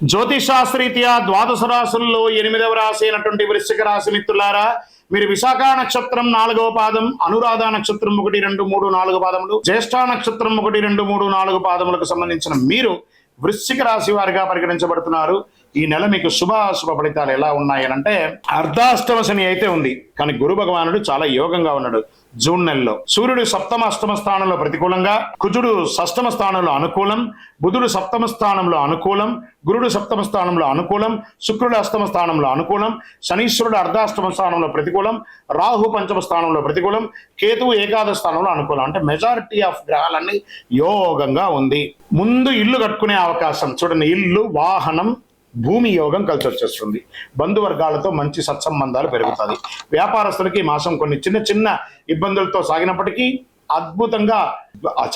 జ్యోతిషాస్త్రీత్యా ద్వాదశ రాశుల్లో ఎనిమిదవ రాశి అయినటువంటి వృశ్చిక రాశి మిత్రులారా మీరు విశాఖ నక్షత్రం నాలుగవ పాదం అనురాధ నక్షత్రం ఒకటి రెండు మూడు నాలుగు పాదములు జ్యేష్ఠ నక్షత్రం ఒకటి రెండు మూడు నాలుగు పాదములకు సంబంధించిన మీరు వృశ్చిక రాశి వారిగా పరిగణించబడుతున్నారు. ఈ నెల మీకు శుభ శుభ ఫలితాలు ఎలా ఉన్నాయనంటే అర్ధాష్టమ శని అయితే ఉంది కానీ గురు భగవానుడు చాలా యోగంగా ఉన్నాడు. జూన్ నెలలో సూర్యుడు సప్తమ అష్టమ స్థానంలో ప్రతికూలంగా కుజుడు షష్టమ స్థానంలో అనుకూలం బుధుడు సప్తమ స్థానంలో అనుకూలం గురుడు సప్తమ స్థానంలో అనుకూలం శుక్రుడు అష్టమ స్థానంలో అనుకూలం శనీశ్వరుడు అర్ధాష్టమ స్థానంలో ప్రతికూలం రాహు పంచమ స్థానంలో ప్రతికూలం కేతువు ఏకాదశ స్థానంలో అనుకూలం. అంటే మెజారిటీ ఆఫ్ గ్రహాలన్నీ యోగంగా ఉంది. ముందు ఇల్లు కట్టుకునే అవకాశం చూడండి ఇల్లు వాహనం భూమి యోగం కలిసి వచ్చేస్తుంది బంధువర్గాలతో మంచి సత్సంబంధాలు పెరుగుతాయి. వ్యాపారస్తులకి మాసం కొన్ని చిన్న చిన్న ఇబ్బందులతో సాగినప్పటికీ అద్భుతంగా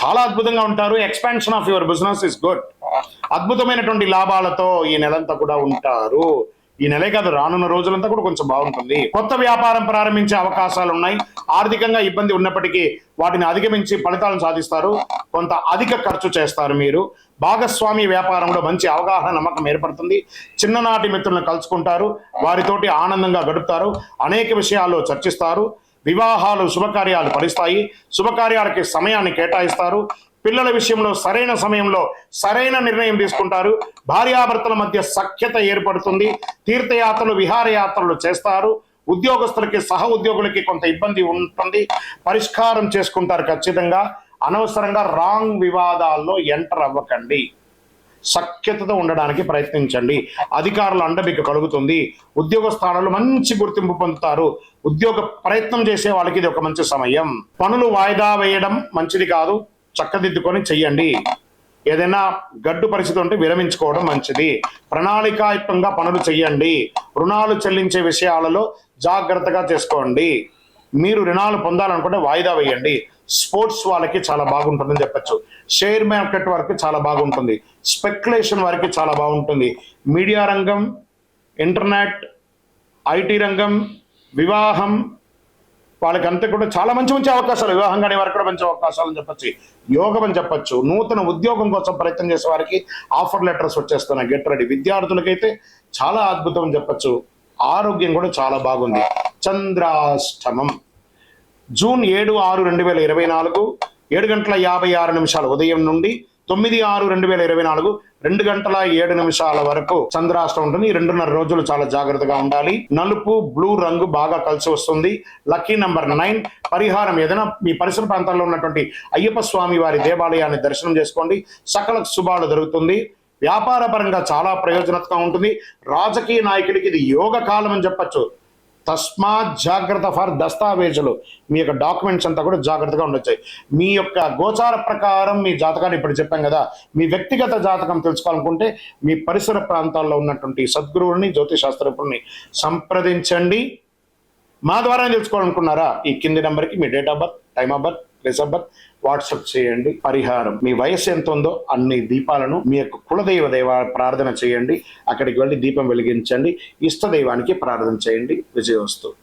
చాలా అద్భుతంగా ఉంటారు. Expansion of your business is good అద్భుతమైనటువంటి లాభాలతో ఈ నెలంతా కూడా ఉంటారు. ఈ నెలే కాదు రానున్న రోజులంతా కూడా కొంచెం బాగుంటుంది. కొత్త వ్యాపారం ప్రారంభించే అవకాశాలు ఉన్నాయి ఆర్థికంగా ఇబ్బంది ఉన్నప్పటికీ వాటిని అధిగమించి ఫలితాలను సాధిస్తారు. కొంత అధిక ఖర్చు చేస్తారు మీరు. భాగస్వామి వ్యాపారంలో మంచి అవగాహన నమ్మకం ఏర్పడుతుంది. చిన్ననాటి మిత్రులను కలుసుకుంటారు. వారితోటి ఆనందంగా గడుపుతారు. అనేక విషయాల్లో చర్చిస్తారు. వివాహాలు శుభకార్యాలు ఫలిస్తాయి. శుభకార్యాలకి సమయాన్ని కేటాయిస్తారు. పిల్లల విషయంలో సరైన సమయంలో సరైన నిర్ణయం తీసుకుంటారు. భార్యాభర్తల మధ్య సఖ్యత ఏర్పడుతుంది. తీర్థయాత్రలు విహారయాత్రలు చేస్తారు. ఉద్యోగస్తులకి సహ ఉద్యోగులకి కొంత ఇబ్బంది ఉంటుంది. పరిష్కారం చేసుకుంటారు ఖచ్చితంగా. అనవసరంగా రాంగ్ వివాదాల్లో ఎంటర్ అవ్వకండి. సఖ్యతతో ఉండడానికి ప్రయత్నించండి. అధికారుల అండ మీకు కలుగుతుంది. ఉద్యోగ స్థానాలు మంచి గుర్తింపు పొందుతారు. ఉద్యోగ ప్రయత్నం చేసే వాళ్ళకి ఇది ఒక మంచి సమయం. పనులు వాయిదా వేయడం మంచిది కాదు. చక్కదిద్దుకొని చెయ్యండి. ఏదైనా గడ్డు పరిస్థితి ఉంటే విరమించుకోవడం మంచిది. ప్రణాళికాయుక్తంగా పనులు చెయ్యండి. రుణాలు చెల్లించే విషయాలలో జాగ్రత్తగా చేసుకోండి. మీరు రుణాలు పొందాలనుకుంటే వాయిదా వేయండి. స్పోర్ట్స్ వాళ్ళకి చాలా బాగుంటుందని చెప్పచ్చు. షేర్ మార్కెట్ వారికి చాలా బాగుంటుంది. స్పెక్యులేషన్ వారికి చాలా బాగుంటుంది. మీడియా రంగం ఇంటర్నెట్ ఐటీ రంగం వివాహం వాళ్ళకి అంతే కూడా చాలా మంచి మంచి అవకాశాలు వివాహం కాని వారికి కూడా మంచి అవకాశాలు అని చెప్పొచ్చు యోగం అని చెప్పచ్చు నూతన ఉద్యోగం కోసం ప్రయత్నం చేసే వారికి ఆఫర్ లెటర్స్ వచ్చేస్తున్నాయి గెట్ రెడీ. విద్యార్థులకైతే చాలా అద్భుతం అని చెప్పొచ్చు. ఆరోగ్యం కూడా చాలా బాగుంది. చంద్రాష్టమం. జూన్ ఏడు ఆరు రెండు వేల ఇరవై నాలుగు ఏడు గంటల యాభై ఆరు నిమిషాలు ఉదయం నుండి తొమ్మిది ఆరు రెండు వేల ఇరవై నాలుగు రెండు గంటల ఏడు నిమిషాల వరకు చంద్రాష్టం ఉంటుంది. ఈ రెండున్నర రోజులు చాలా జాగ్రత్తగా ఉండాలి. నలుపు బ్లూ రంగు బాగా కలిసి వస్తుంది. Lucky number nine. పరిహారం ఏదైనా మీ పరిసర ప్రాంతాల్లో ఉన్నటువంటి అయ్యప్ప స్వామి వారి దేవాలయాన్ని దర్శనం చేసుకోండి. సకల శుభాలు జరుగుతుంది. వ్యాపార పరంగా చాలా ప్రయోజనకరంగా ఉంటుంది. రాజకీయ నాయకుడికి ఇది యోగ కాలం అని చెప్పచ్చు. తస్మాత్ జాగ్రత్త ఫర్ దస్తావేజులు. మీ యొక్క డాక్యుమెంట్స్ అంతా కూడా జాగ్రత్తగా ఉండొచ్చాయి. మీ యొక్క గోచార ప్రకారం మీ జాతకాన్ని ఇప్పుడు చెప్పాం కదా మీ వ్యక్తిగత జాతకం తెలుసుకోవాలనుకుంటే మీ పరిసర ప్రాంతాల్లో ఉన్నటువంటి సద్గురువుని జ్యోతిశాస్త్రపుని సంప్రదించండి. మా ద్వారా తెలుసుకోవాలనుకున్నారా? ఈ కింది నెంబర్కి మీ date of birth time of birth December WhatsApp చేయండి. పరిహారం. మీ వయసు ఎంత ఉందో అన్ని దీపాలను మీ యొక్క కులదైవ దైవ ప్రార్థన చేయండి. అక్కడికి వెళ్ళి దీపం వెలిగించండి. ఇష్ట దైవానికి ప్రార్థన చేయండి. విజయవస్తు.